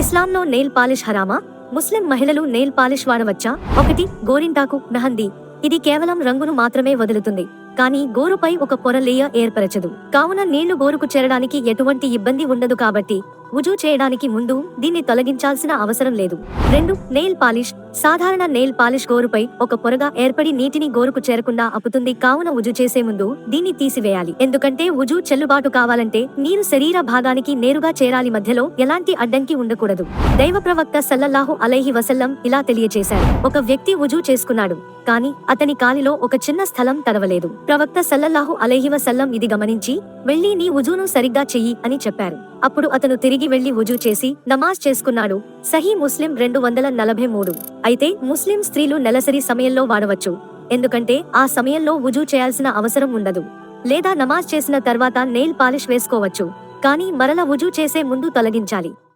ఇస్లాంలో nail polish హరామా? ముస్లిం మహిళలు nail polish వాడవచ్చా? ఒకటి గోరింటాకు మెహందీ ఇది కేవలం రంగును మాత్రమే వదులుతుంది. కానీ గోరుపై ఒక పొర లేయ ఏర్పరచదు. కావున నీళ్ళు గోరుకు చేరడానికి ఎటువంటి ఇబ్బంది ఉండదు కాబట్టి వుజూ చేయడానికి ముందు దీన్ని తొలగించాల్సిన అవసరం లేదు. రెండు నెయిల్ పాలిష్. సాధారణ నెయిల్ పాలిష్ గోరుపై ఒక పొరగా ఏర్పడి నీటిని గోరుకు చేరకుండా అప్పుతుంది కావున ఉజు చేసే ముందు దీన్ని తీసివేయాలి. ఎందుకంటే వుజు చెల్లుబాటు కావాలంటే నీరు శరీర భాగానికి నేరుగా చేరాలి మధ్యలో ఎలాంటి అడ్డంకి ఉండకూడదు. దైవ ప్రవక్త సల్లల్లాహు అలైహి వసల్లం ఇలా తెలియచేశారు ఒక వ్యక్తి ఉజు చేసుకున్నాడు కానీ అతని కాలిలో ఒక చిన్న స్థలం తడవలేదు. ప్రవక్త సల్లల్లాహు అలైహి వసల్లం ఇది గమనించి వెళ్ళి నీ ఉజును సరిగ్గా చెయ్యి అని చెప్పారు. అప్పుడు అతను తిరిగి వెళ్ళి వుజు చేసి నమాజ్ చేసుకున్నాడు. సహీ ముస్లిం రెండు వందల నలభై మూడు. అయితే ముస్లిం స్త్రీలు నెలసరి సమయంలో వాడవచ్చు. ఎందుకంటే ఆ సమయంలో వుజు చేయాల్సిన అవసరం ఉండదు. లేదా నమాజ్ చేసిన తర్వాత నెయిల్ పాలిష్ వేసుకోవచ్చు. కానీ మరల వుజు చేసే ముందు తొలగించాలి.